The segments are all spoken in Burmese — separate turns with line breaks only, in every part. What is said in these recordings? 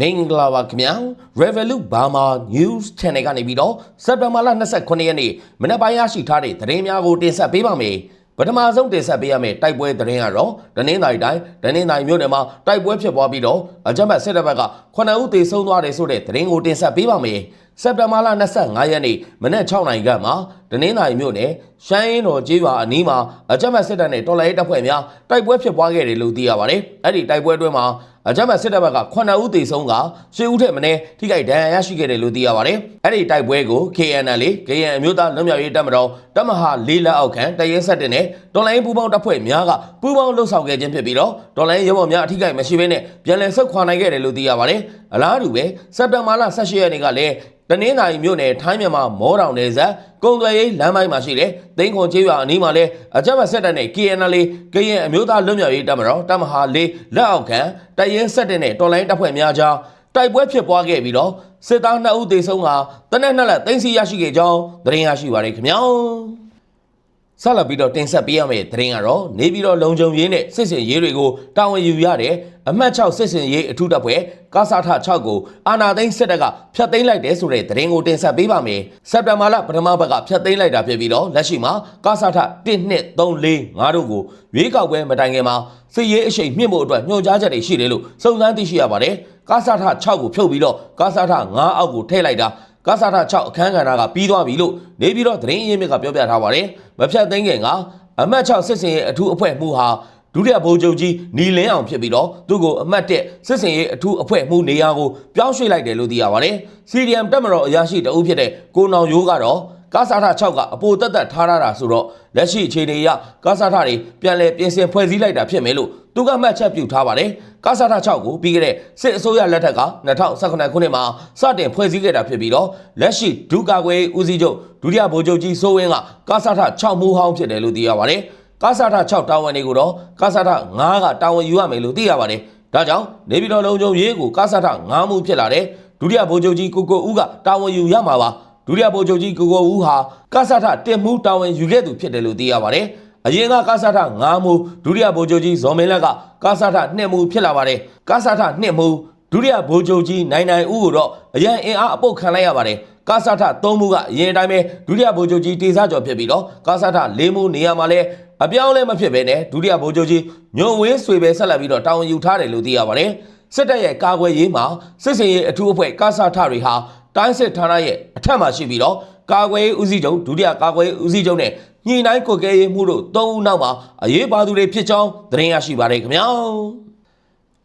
မင်္ဂလာပါခင်ဗျာ Revolut Burma News Channel ကနေပြီးတော့စက်တင်ဘာလ29ရက်နေ့မနက်ပိုင်းရရှိထားတဲ့သတင်းများကိုတင်ဆက်ပေးပါမယ်ပထမဆုံးတင်ဆက်ပေးရမယ့်တိုက်ပွဲသတင်းကတော့ဒနင်းတိုင်းတိုင်းဒနင်းတိုင်းမြို့နယ်မှာတိုက်ပွဲဖြစ်ပွားပြီးတော့အကြမ်းဖက်စစ်တပ်ဘက်က9ဦးသေဆုံးသွားတယ်ဆိုတဲ့သတင်းကိုတင်ဆက်ပေးပါမယ်စက်တင်ဘာလ25ရက်နေ့မနက်6နာရီခန့်မှာဒနင်းတိုင်းမြို့နယ်ရှမ်းရင်တော်ကျေးရွာအနီးမှာအကြမ်းဖက်စစ်တပ်နဲ့တော်လှန်ရေးတပ်ဖွဲ့များတိုက်ပွဲဖြစ်ပွားခဲ့တယ်လို့သိရပါတယ်အဲ့ဒီတိုက်ပွဲအတွင်းမှာ အကြမ်းဖက်စစ်တပ်ဘက်က9ဦးသေဆုံးက10ဦးထက်မနည်းထိခိုက်ဒဏ်ရာရရှိခဲ့တယ်လို့သိရပါတယ်။အဲ့ဒီတိုက်ပွဲကို KNL လေ KN အမျိုးသားလွတ်မြောက်ရေးတပ်မတော်တပ်မဟာလေးလက်အောက်ခံတရဲဆက်တင်နဲ့တော်လိုင်းပူပေါင်းတပ်ဖွဲ့များကပူပေါင်းလှုပ်ဆောင်ခဲ့ခြင်းဖြစ်ပြီးတော့တော်လိုင်းရဲဘော်များအထိခိုက်မရှိဘဲနဲ့ပြန်လည်ဆုတ်ခွာနိုင်ခဲ့တယ်လို့သိရပါတယ်။အလားတူပဲစက်တင်ဘာလ18ရက်နေ့ကလည်း တနင်္သာရီမြို့နယ်ထိုင်းမြန်မာမောတောင်နယ်စပ်ကုံသွယ်ရေးလမ်းပိုင်းမှာရှိတဲ့သိန်းခွန်ကျေးရွာအနီးမှာလည်းအကြမ်းဖက်စစ်တပ်နဲ့ KNL ကရင်အမျိုးသားလွတ်မြောက်ရေးတပ်မတော်တပ်မဟာလေးလက်အောက်ခံတရင်ဆက်တဲ့နဲ့တော်လိုင်းတပ်ဖွဲ့များကြားတိုက်ပွဲဖြစ်ပွားခဲ့ပြီးတော့စစ်သား2ဦးသေဆုံးကတနက်နှစ်လက်သိမ်းဆီးရရှိခဲ့ကြောင်းသတင်းရရှိပါရခင်ဗျာ ဆက်လက်ပြီးတော့တင်ဆက်ပေးရမယ့်သတင်းကတော့နေပြီးတော့လုံခြုံရေးနဲ့စစ်စင်ရေးတွေကိုတာဝန်ယူရတဲ့အမှတ်6စစ်စင်ရေးအထူးတပ်ဖွဲ့ကာစာထ6ကိုအာနာသိန်းစစ်တပ်ကဖျက်သိမ်းလိုက်တယ်ဆိုတဲ့သတင်းကိုတင်ဆက်ပေးပါမယ်စက်တင်ဘာလပထမဘက်ကဖျက်သိမ်းလိုက်တာဖြစ်ပြီးတော့လက်ရှိမှာကာစာထ1 2 3 4 5တို့ကိုရွေးကောက်ပွဲမတိုင်ခင်မှာစစ်ရေးအရှိန်မြင့်ဖို့အတွက်ညွှန်ကြားချက်တွေရှိတယ်လို့စုံစမ်းသိရှိရပါတယ်ကာစာထ6ကိုဖြုတ်ပြီးတော့ကာစာထ9အောက်ကိုထည့်လိုက်တာ ကာစာထ6အခန်းကဏ္ဍကပြီးသွားပြီလို့နေပြီးတော့သတင်းအရင်းမြစ်ကပြောပြထားပါတယ်မဖြတ်သိမ်းခင်ကအမတ်6စစ်စင်ရဲ့အထူးအဖွဲ့မှုဟာဒုတိယဗိုလ်ချုပ်ကြီးနီလင်းအောင်ဖြစ်ပြီးတော့သူ့ကိုအမတ်1စစ်စင်ရဲ့အထူးအဖွဲ့မှုနေရာကိုပြောင်းရွှေ့လိုက်တယ်လို့သိရပါတယ်။ CDM တက်မတော်အရာရှိတအုပ်ဖြစ်တဲ့ကိုနောင်ရိုးကတော့ ကာစာထ6ကအပိုတက်တက်ထားရတာဆိုတော့လက်ရှိအခြေအနေအရကာစာထတွေပြန်လည်ပြင်ဆင်ဖွဲ့စည်းလိုက်တာဖြစ်မယ်လို့သူကမှတ်ချက်ပြုထားပါတယ်။ကာစာထ6ကိုပြီးခဲ့တဲ့စစ်အစိုးရလက်ထက်က2019ခုနှစ်မှာစတင်ဖွဲ့စည်းခဲ့တာဖြစ်ပြီးတော့လက်ရှိဒုကာကွယ်ဦးစီးချုပ်ဒုတိယဗိုလ်ချုပ်ကြီးစိုးဝင်းကကာစာထ6မူဟောင်းဖြစ်တယ်လို့သိရပါတယ်။ကာစာထ6တာဝန်တွေကိုတော့ကာစာထ9ကတာဝန်ယူရမယ်လို့သိရပါတယ်။ဒါကြောင့်နေပြည်တော်လုံခြုံရေးကိုကာစာထ9မှုဖြစ်လာတဲ့ဒုတိယဗိုလ်ချုပ်ကြီးကိုကိုဦးကတာဝန်ယူရမှာပါ။ ဒုတိယဗိုလ်ချုပ်ကြီးကိုကိုဦးဟာကာဆာထတင်မှုတာဝန်ယူခဲ့သူဖြစ်တယ်လို့သိရပါတယ်။အရင်ကကာဆာထ9မှုဒုတိယဗိုလ်ချုပ်ကြီးဇော်မင်းလက်ကကာဆာထ2မှုဖြစ်လာပါတယ်။ကာဆာထ2မှုဒုတိယဗိုလ်ချုပ်ကြီးနိုင်နိုင်ဦးကိုတော့အရန်အင်အားအပုတ်ခံလိုက်ရပါတယ်။ကာဆာထ3မှုကအရင်အတိုင်းပဲဒုတိယဗိုလ်ချုပ်ကြီးတေစာကျော်ဖြစ်ပြီးတော့ကာဆာထ4မှုနေရာမှာလဲအပြောင်းလဲမဖြစ်ဘဲနဲ့ဒုတိယဗိုလ်ချုပ်ကြီးညွန်ဝင်းဆွေပဲဆက်လက်ပြီးတော့တာဝန်ယူထားတယ်လို့သိရပါတယ်။စစ်တပ်ရဲ့ကာကွယ်ရေးမှာစစ်စင်ရေးအထူးအဖွဲ့ကာဆာထတွေဟာ တိုင်းစစ်ဌာနရဲ့အထက်မှာရှိပြီးတော့ကာကွယ်ရေးဦးစီးချုပ်ဒုတိယကာကွယ်ရေးဦးစီးချုပ်နဲ့ညှိနှိုင်းကွက်ကဲရေးမှုတို့၃ဦးနောက်မှာအရေးပါသူတွေဖြစ်ကြောင်းသတင်းရရှိပါတယ်ခင်ဗျာ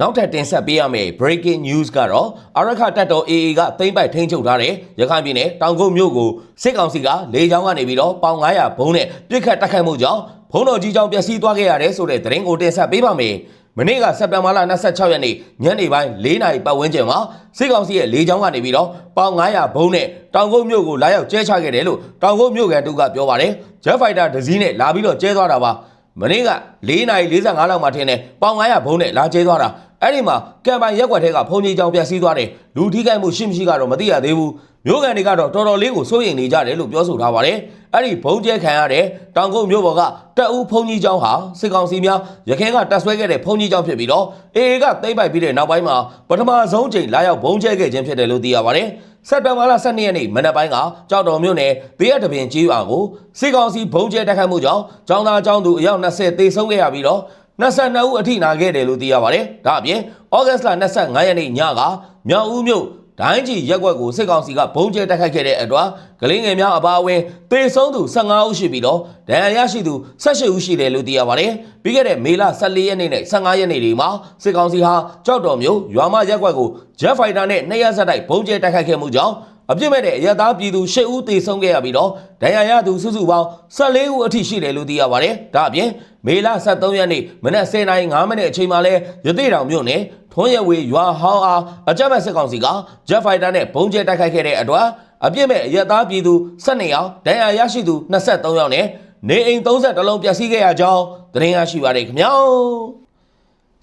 နောက်ထပ်တင်ဆက်ပေးရမယ့် breaking news ကတော့အရခတပ်တော် AA ကသိမ့်ပိုက်ထိန်းချုပ်ထားတဲ့ရခိုင်ပြည်နယ်တောင်ကုတ်မြို့ကိုစစ်ကောင်စီကလေကြောင်းကနေပြီးတော့ပေါင်900ဘုံနဲ့ပြစ်ခတ်တိုက်ခိုက်မှုကြောင့်ဘုံတော်ကြီးကြောင့်ပျက်စီးသွားခဲ့ရတယ်ဆိုတဲ့သတင်းကိုတင်ဆက်ပေးပါမယ် မနေ့ကစက်တင်ဘာလ26ရက်နေ့ညနေပိုင်း4နာရီပတ်ဝန်းကျင်မှာစစ်ကောင်စီရဲ့လေကြောင်းကနေပြီးတော့ပေါင်900ဘုံနဲ့တောင်ကုတ်မြို့ကိုလာရောက်ကျဲချခဲ့တယ်လို့တောင်ကုတ်မြို့ကန်တူကပြောပါတယ်။ Jet Fighter တစ်စီးနဲ့လာပြီးတော့ကျဲသွားတာပါ။မနေ့က4နာရီ45လောက်မှထင်းတယ်ပေါင်900ဘုံနဲ့လာကျဲသွားတာအဲ့ဒီမှာကံပိုင်ရက်ွက်ထဲကဖုန်ကြီးကြောင်ပြက်စီးသွားတယ်လူထိခိုက်မှုရှိမရှိကတော့မသိရသေးဘူး မြို့ကန်တွေကတော့တော်တော်လေးကိုစိုးရိမ်နေကြတယ်လို့ပြောဆိုထားပါတယ်အဲ့ဒီဘုံကျဲခံရတဲ့တောင်ကုတ်မြို့ပေါ်ကတက်ဦးဖုန်ကြီးကျောင်းဟာစစ်ကောင်စီများရခိုင်ကတက်ဆွဲခဲ့တဲ့ဖုန်ကြီးကျောင်းဖြစ်ပြီးတော့အေအေကသိမ့်ပိုက်ပြီးတဲ့နောက်ပိုင်းမှာပထမဆုံးချိန်လာရောက်ဘုံကျဲခဲ့ခြင်းဖြစ်တယ်လို့သိရပါတယ်စက်တင်ဘာလ12ရက်နေ့မနက်ပိုင်းကကြောက်တော်မြို့နယ်ဘေးရတပင်ကြီးရွာကိုစစ်ကောင်စီဘုံကျဲတိုက်ခိုက်မှုကြောင့်ကျောင်းသားကျောင်းသူအယောက်20သေဆုံးခဲ့ရပြီးတော့22ဦးအထိနာခဲ့တယ်လို့သိရပါတယ်။ဒါအပြင်ဩဂတ်စ်လ25ရက်နေ့ညကမြောက်ဦးမြို့ ဒိုင်းကြီးရက်ကွက်ကိုစစ်ကောင်စီကဘုံကျဲတိုက်ခိုက်ခဲ့တဲ့အတွက်ကလေးငယ်များအပါအဝင်သေဆုံးသူ15ဦးရှိပြီးတော့ဒဏ်ရာရရှိသူ18ဦးရှိတယ်လို့သိရပါတယ်။ပြီးခဲ့တဲ့မေလ14ရက်နေ့နဲ့15ရက်နေ့တွေမှာစစ်ကောင်စီဟာကြောက်တော်မြို့ရွာမရက်ကွက်ကို Jet Fighter နဲ့နှစ်ရက်ဆက်တိုက်ဘုံကျဲတိုက်ခိုက်ခဲ့မှုကြောင့် အပြစ်မဲ့တဲ့အရသားပြည်သူ၈ဦးသေဆုံးခဲ့ရပြီးတော့ဒဏ်ရာရသူစုစုပေါင်း14ဦးအထိရှိတယ်လို့သိရပါတယ်။ဒါအပြင်မေလ23ရက်နေ့မနက်10:05မိနစ်အချိန်မှာလဲရသေးတောင်မြို့နယ်ထွန်းရဝေရွာဟောင်းအားအကြမ်းဖက်စစ်ကောင်စီက Jet Fighter နဲ့ဘုံကျဲတိုက်ခိုက်ခဲ့တဲ့အတွက်အပြစ်မဲ့အရသားပြည်သူ12ယောက်ဒဏ်ရာရရှိသူ23ယောက်နဲ့နေအိမ်30လုံးပျက်စီးခဲ့ရကြောင်းသတင်းရရှိပါတယ်ခင်ဗျာ။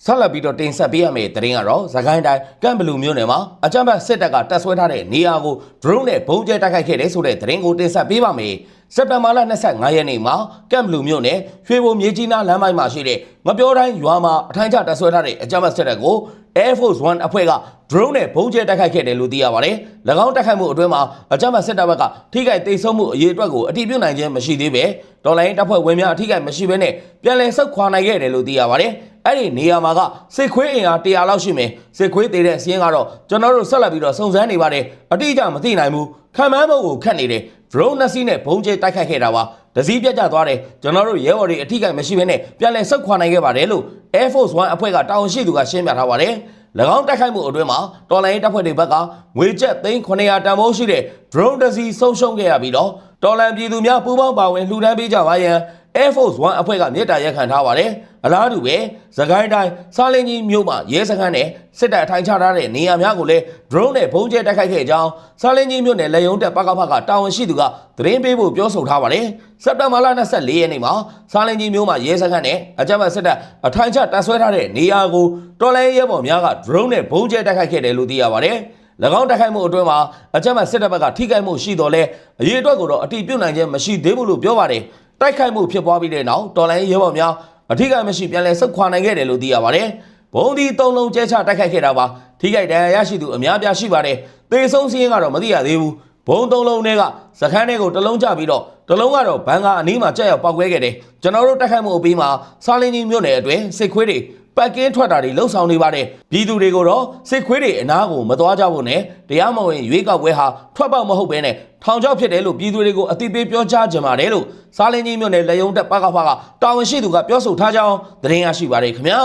ဆက်လက်ပြီးတော့တင်ဆက်ပေးရမယ့်သတင်းကတော့သခိုင်းတိုင်းကမ်ဘလူမြို့နယ်မှာအကြမ်းဖက်စစ်တပ်ကတပ်ဆွဲထားတဲ့နေရာကို drone နဲ့ဘုံကျဲတိုက်ခိုက်ခဲ့တယ်ဆိုတဲ့သတင်းကိုတင်ဆက်ပေးပါမယ်။စက်တဘာလ25ရက်နေ့မှာကမ်ဘလူမြို့နယ်ရွှေဘုံမြေကြီးနားလမ်းပိုင်းမှာရှိတဲ့ငပြောတိုင်းရွာမှာအထိုင်ကျတပ်ဆွဲထားတဲ့အကြမ်းဖက်စစ်တပ်ကို Air Force 1အဖွဲ့က drone နဲ့ဘုံကျဲတိုက်ခိုက်ခဲ့တယ်လို့သိရပါတယ်။၎င်းတိုက်ခိုက်မှုအတွင်းမှာအကြမ်းဖက်စစ်တပ်ဘက်ကထိခိုက်ဒေဆုံးမှုအရေးအတွက်ကိုအတည်ပြုနိုင်ခြင်းမရှိသေးပဲဒေါ်လာရင်းတပ်ဖွဲ့ဝင်များအထိခိုက်မရှိဘဲနဲ့ပြန်လည်ဆုတ်ခွာနိုင်ခဲ့တယ်လို့သိရပါတယ်။ အဲ့ဒီနေရာမှာကစစ်ခွေးအင်အား100လောက်ရှိမယ်။စစ်ခွေးသေးတဲ့စီးရင်ကတော့ကျွန်တော်တို့ဆက်လက်ပြီးတော့စုံစမ်းနေပါတယ်။အတိအကျမသိနိုင်ဘူး။ခံမှန်းဖို့ကိုခက်နေတယ်။ drone နှစ်စီးနဲ့ဘုံကျဲတိုက်ခိုက်ခဲ့တာပါ။တစည်းပြတ်ကျသွားတယ်ကျွန်တော်တို့ရဲဘော်တွေအထိကိမရှိဘဲနဲ့ပြန်လည်ဆုတ်ခွာနိုင်ခဲ့ပါတယ်လို့ Air Force 1အဖွဲ့ကတာဝန်ရှိသူကရှင်းပြထားပါတယ်၎င်းတိုက်ခိုက်မှုအတွင်းမှာတော်လိုင်းတပ်ဖွဲ့တွေဘက်ကငွေကျပ်သိန်း900တန်ဖိုးရှိတဲ့ drone တစ်စီးဆုံးရှုံးခဲ့ရပြီးတော့တော်လန်ပြည်သူများပူးပေါင်းပါဝင်လှူဒန်းပေးကြပါရန် Air Force 1အဖွဲ့ကမြေတားရက်ခံထားပါတယ်အလားတူပဲသခိုင်းတိုင်းစားလင်းကြီးမြို့မှာရဲစခန်းနဲ့စစ်တပ်အထိုင်ချထားတဲ့နေရာများကိုလည်း drone နဲ့ဘုံကျဲတိုက်ခိုက်ခဲ့ကြောင်းစားလင်းကြီးမြို့နယ်လေယုံတက်ပကဖကတာဝန်ရှိသူကသတင်းပေးဖို့ပြောဆိုထားပါတယ်စက်တဘာလ24ရက်နေ့မှာစားလင်းကြီးမြို့မှာရဲစခန်းနဲ့အကြမ်းဖက်စစ်တပ်အထိုင်ချတပ်ဆွဲထားတဲ့နေရာကိုတော်လိုင်းရဲဘော်များက drone နဲ့ဘုံကျဲတိုက်ခိုက်ခဲ့တယ်လို့သိရပါတယ်၎င်းတိုက်ခိုက်မှုအတွင်းမှာအကြမ်းဖက်စစ်တပ်ဘက်ကထိခိုက်မှုရှိတော်လဲအရေးအတွက်ကိုတော့အတိပြုတ်နိုင်ခြင်းမရှိသေးဘူးလို့ပြောပါတယ် တိုက်ခိုက်မှုဖြစ်ပွားပြီးတဲ့နောက်တော်လိုင်းရဲဘော်များအထိခိုက်မရှိပြန်လည်ဆုတ်ခွာနိုင်ခဲ့တယ်လို့သိရပါတယ်ဘုံဒီသုံးလုံးကျဲချတိုက်ခိုက်ခဲ့တာပါထိခိုက်ဒဏ်ရာရရှိသူအများပြားရှိပါတယ်သေဆုံးစည်းရင်းကတော့မသိရသေးဘူးဘုံသုံးလုံးတွေကစခန်းတွေကိုတစ်လုံးချပြီးတော့တစ်လုံးကတော့ဘန်ကအနီးမှာကြက်ရောက်ပောက်ကွဲခဲ့တယ်ကျွန်တော်တို့တိုက်ခိုက်မှုအပြီးမှာစာလင်းကြီးမြို့နယ်အတွင်းစစ်ခွေးတွေ ပတ်ကင်းထွက်တာတွေလှုပ်ဆောင်နေပါတယ်ပြည်သူတွေကိုတော့စစ်ခွေးတွေအနားကိုမသွားကြဖို့နဲ့တရားမဝင်ရွေးကောက်ပွဲဟာထွက်ပေါက်မဟုတ်ဘဲနဲ့ထောင်ချောက်ဖြစ်တယ်လို့ပြည်သူတွေကိုအသိပေးပြောကြားကြပါတယ်လို့စာလင်းကြီးမြို့နယ်လေယုံတက်ပကဖကတာဝန်ရှိသူကပြောဆိုထားကြောင်းသတင်းရရှိပါတယ်ခင်ဗျာ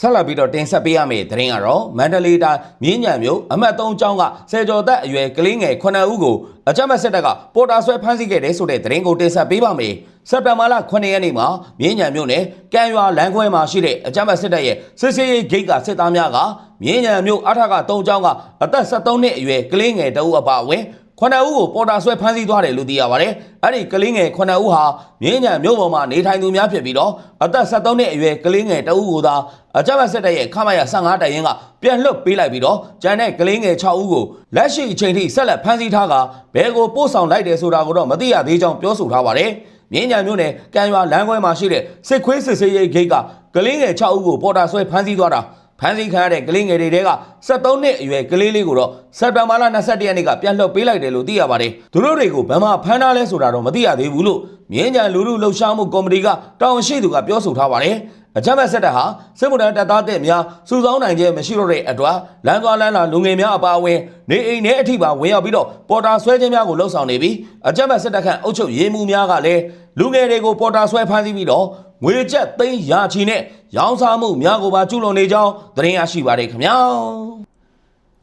ဆက်လက်ပြီးတော့တင်ဆက်ပေးရမယ့်သတင်းကတော့မန္တလေးတိုင်းမြင်းညံမြို့အမှတ်3ကျောင်းကဆယ်ကျော်သက်အရွယ်ကလေးငယ်9ဦးကိုအကြမ်းဖက်စစ်တပ်ကပေါ်တာဆွဲဖမ်းဆီးခဲ့တဲ့ဆိုတဲ့သတင်းကိုတင်ဆက်ပေးပါမယ်။ စက်တင်ဘာလ9ရက်နေ့မှာမြင်းညံမြို့နယ်ကံရွာလမ်းခွဲမှာရှိတဲ့အကြမ်းဖက်စစ်တပ်ရဲ့စစ်စေးရေးဂိတ်ကစစ်သားများကမြင်းညံမြို့အထက်က3ကျောင်းကအသက်73နှစ်အရွယ်ကလေးငယ်တအုပ်အပါအဝင်ခုနှစ်ဦးကိုပေါ်တာဆွဲဖမ်းဆီးသွားတယ်လို့သိရပါတယ်။အဲ့ဒီကလေးငယ်ခုနှစ်ဦးဟာမြင်းညံမြို့ပေါ်မှာနေထိုင်သူများဖြစ်ပြီးတော့အသက်73နှစ်အရွယ်ကလေးငယ်တဦးကိုသာအကြမ်းဖက်စစ်တပ်ရဲ့ခမရ15တိုင်ရင်ကပြန်လွတ်ပေးလိုက်ပြီးတော့ကျန်တဲ့ကလေးငယ်6ဦးကိုလက်ရှိအချိန်ထိဆက်လက်ဖမ်းဆီးထားကဘဲကိုပို့ဆောင်လိုက်တယ်ဆိုတာကိုတော့မသိရသေးကြောင်းပြောဆိုထားပါတယ်။ မြင်းညံမြို့နယ်ကံရွာလမ်းခွဲမှာရှိတဲ့စစ်ခွေးစစ်ဆေးရေးဂိတ်ကကလေးငယ်6ဦးကိုပေါ်တာဆွဲဖမ်းဆီးသွားတာဖမ်းဆီးခံရတဲ့ကလေးငယ်တွေတဲက73နှစ်အရွယ်ကလေးလေးကိုတော့စက်တဘာလ22ရက်နေ့ကပြန်လွှတ်ပေးလိုက်တယ်လို့သိရပါတယ်။သူတို့တွေကိုဗမာဖမ်းထားလဲဆိုတာတော့မသိရသေးဘူးလို့မြင်းကြံလူလူလှုပ်ရှားမှုကော်မတီကတာဝန်ရှိသူကပြောဆိုထားပါတယ်။ အကြမ်းဖက်ဆက်တပ်ဟာစစ်မှုထမ်းတပ်သားတဲ့များစုဆောင်းနိုင်ခြင်းမရှိတော့တဲ့အတွက်လမ်းသွားလမ်းလာလူငယ်များအပါအဝင်နေအိမ်ထဲအထိပါဝင်ရောက်ပြီးတော့ပေါ်တာဆွဲခြင်းများကိုလှုပ်ဆောင်နေပြီးအကြမ်းဖက်ဆက်တပ်ခန့်အုပ်ချုပ်ရေးမှုများကလည်းလူငယ်တွေကိုပေါ်တာဆွဲဖမ်းဆီးပြီးတော့ငွေကျပ်သိန်းရာချီနဲ့ရောင်းစားမှုများကိုပါကျူးလွန်နေကြောင်းသတင်းရရှိပါတယ်ခင်ဗျာ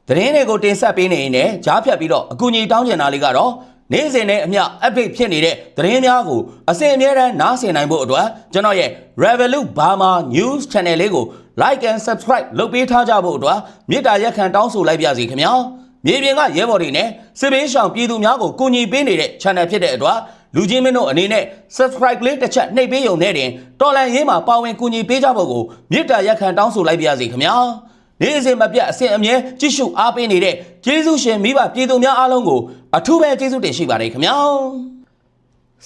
သတင်းတွေကိုတင်ဆက်ပေးနေရင်လည်းကြားဖြတ်ပြီးတော့အကူအညီတောင်းကျင်တာလေးကတော့ နေ့စဉ်နဲ့အမျှ update ဖြစ်နေတဲ့သတင်းများကိုအစဉ်အမြဲတမ်းနားဆင်နိုင်ဖို့အတွက်ကျွန်တော်ရဲ့ Revolut Burma News Channel လေးကို like and subscribe လုပ်ပေးထားကြဖို့အတွက်မေတ္တာရက်ခံတောင်းဆိုလိုက်ပါစီခင်ဗျာမြေပြင်ကရဲဘော်တွေနဲ့စစ်ဘေးရှောင်ပြည်သူများကိုကူညီပေးနေတဲ့ channel ဖြစ်တဲ့အတွက်လူချင်းမင်းတို့အနေနဲ့ subscribe လေးတစ်ချက်နှိပ်ပေးရုံနဲ့တင်တော်လန်ရေးမှာပါဝင်ကူညီပေးကြဖို့ကိုမေတ္တာရက်ခံတောင်းဆိုလိုက်ပါစီခင်ဗျာ နေ့စဉ်မပြတ်အစဉ်အမြဲကြည့်ရှုအားပေးနေတဲ့ကျေးဇူးရှင်မိဘပြည်သူများအားလုံးကိုအထူးပဲကျေးဇူးတင်ရှိပါတယ်ခင်ဗျာ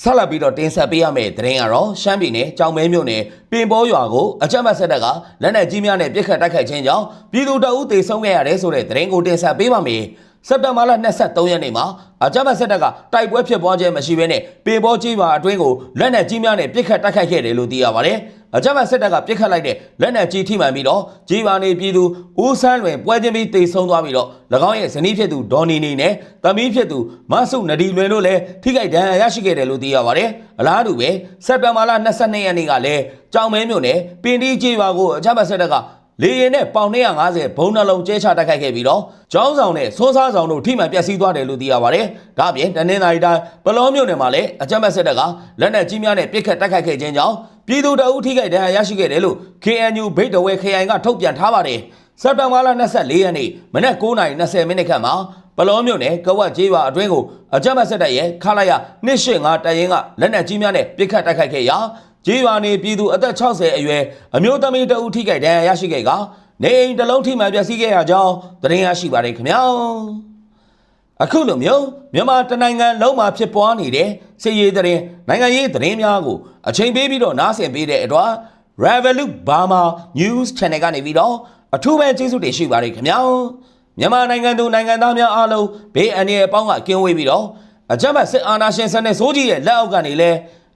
ဆက်လက်ပြီးတော့တင်ဆက်ပေးရမယ့်သတင်းကတော့ရှမ်းပြည်နယ်ကြောင်မဲမြို့နယ်ပင်ပေါ်ရွာကိုအကြမ်းဖက်ဆက်တပ်ကလက်နက်ကြီးများနဲ့ပစ်ခတ်တိုက်ခိုက်ခြင်းကြောင့်ပြည်သူတအုပ်သေဆုံးခဲ့ရတယ်ဆိုတဲ့သတင်းကိုတင်ဆက်ပေးပါမယ် စက်တင်ဘာလ23ရက်နေ့မှာအကြမ်းဖက်စစ်တပ်ကတိုက်ပွဲဖြစ်ပွားခြင်းမရှိဘဲနဲ့ပင်ပေါ်ကြီးပါအတွင်းကိုလက်နက်ကြီးများနဲ့ပစ်ခတ်တိုက်ခိုက်ခဲ့တယ်လို့သိရပါတယ်။အကြမ်းဖက်စစ်တပ်ကပစ်ခတ်လိုက်တဲ့လက်နက်ကြီးထိမှန်ပြီးတော့ကြီးပါနေပြည်သူဦးဆန်းလွင်ပွဲချင်းပြီးတိတ်ဆုံးသွားပြီးတော့၎င်းရဲ့ဇနီးဖြစ်သူဒေါ်နီနီနဲ့သမီးဖြစ်သူမဆုနဒီလွင်တို့လည်းထိခိုက်ဒဏ်ရာရရှိခဲ့တယ်လို့သိရပါတယ်။အလားတူပဲစက်တင်ဘာလ22ရက်နေ့ကလည်းကြောင်မဲမြို့နယ်ပင်တီကြီးပါကိုအကြမ်းဖက်စစ်တပ်က လေရင်နဲ့ပေါင်250ဘုံနှလုံးကျဲချတိုက်ခိုက်ခဲ့ပြီးတော့ကျောင်းဆောင်နဲ့စိုးစားဆောင်တို့ထိမှန်ပျက်စီးသွားတယ်လို့သိရပါတယ်။ဒါ့အပြင်တနင်္လာရီတိုင်းပလောမြို့နယ်မှာလည်းအကြမ်းဖက်စစ်တပ်ကလက်နက်ကြီးများနဲ့ပစ်ခတ်တိုက်ခိုက်ခဲ့ခြင်းကြောင့်ပြည်သူတအုပ်ထိခိုက်ဒဏ်ရာရရှိခဲ့တယ်လို့ KNU ဗိတ်တဝဲခရိုင်ကထုတ်ပြန်ထားပါတယ်။စက်တင်ဘာလ24ရက်နေ့မနက်9:20မိနစ်ခန့်မှာပလောမြို့နယ်ကဝတ်ကျေးရွာအတွင်းကိုအကြမ်းဖက်စစ်တပ်ရဲ့ခလာရ285တပ်ရင်းကလက်နက်ကြီးများနဲ့ပစ်ခတ်တိုက်ခိုက်ခဲ့ရာ ကြေးရွာနေပြည်သူအသက်60အရွယ်အမျိုးသမီးတဦးထိခိုက်ဒဏ်ရာရရှိခဲ့ကာနေအိမ်တစ်လုံးထိမှန်ပျက်စီးခဲ့ရကြောင်းသတင်းရရှိပါတယ်ခင်ဗျာအခုလိုမျိုးမြန်မာတနိုင်ငံလုံးမှာဖြစ်ပွားနေတဲ့စစ်ရေးသတင်းနိုင်ငံရေးသတင်းများကိုအချိန်ပေးပြီးတော့နားဆင်ပေးတဲ့အတွက် Revolut Burma News Channel ကနေပြီးတော့အထူးပဲကျေးဇူးတင်ရှိပါတယ်ခင်ဗျာမြန်မာနိုင်ငံသူနိုင်ငံသားများအားလုံးဘေးအန္တရာယ်အပေါင်းကကင်းဝေးပြီးတော့အကြမ်းဖက်စစ်အာဏာရှင်စနစ်စိုးကြီးရဲ့လက်အောက်ကနေလည်း